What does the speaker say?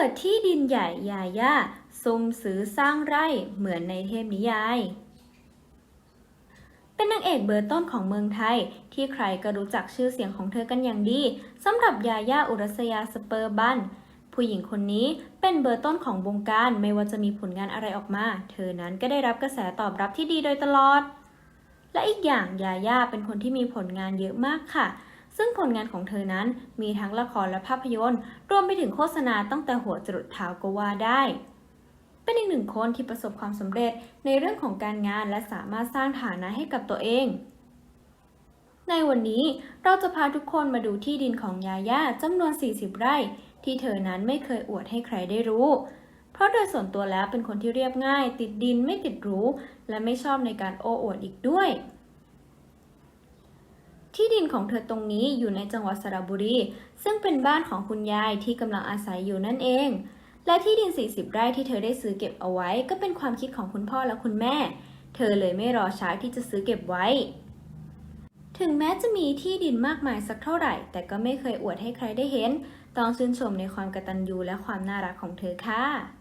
ปิดที่ดินใหญ่ยาย่าซุ่มซื้อสร้างไร่เหมือนในเทพนิยาย เป็นนางเอกเบอร์ต้นของเมืองไทย ที่ใครก็รู้จักชื่อเสียงของเธอกันอย่างดีสำหรับยาย่าอุรัสยาสเปอร์บันผู้หญิงคนนี้เป็นเบอร์ต้นของวงการไม่ว่าจะมีผลงานอะไรออกมา เธอนั้นก็ได้รับกระแสตอบรับที่ดีโดยตลอด และอีกอย่างยาย่าเป็นคนที่มีผลงานเยอะมากค่ะ ซึ่งผลงานของเธอนั้นมีทั้งละครและภาพยนตร์ รวมไปถึงโฆษณาตั้งแต่หัวจรดเท้าก็ว่าได้ เป็นอีกหนึ่งคนที่ประสบความสำเร็จในเรื่องของการงานและสามารถสร้างฐานะให้กับตัวเอง ในวันนี้เราจะพาทุกคนมาดูที่ดินของยาย่าจำนวน 40 ไร่ ที่เธอนั้นไม่เคยอวดให้ใครได้รู้เพราะโดยส่วนตัวแล้วเป็นคนที่เรียบง่าย ติดดินไม่ติดรู้ และไม่ชอบในการโอ้อวดอีกด้วย ของเธอตรงนี้อยู่ในจังหวัดสระบุรี ซึ่งเป็นบ้านของคุณยายที่กำลังอาศัยอยู่นั่นเอง และที่ดิน 40 ไร่ที่เธอได้ซื้อเก็บเอาไว้ ก็เป็นความคิดของคุณพ่อและคุณแม่ เธอเลยไม่รอช้าที่จะซื้อเก็บไว้ ถึงแม้จะมีที่ดินมากมายสักเท่าไหร่ แต่ก็ไม่เคยอวดให้ใครได้เห็น ต้องชื่นชมในความกตัญญูและความน่ารักของเธอค่ะ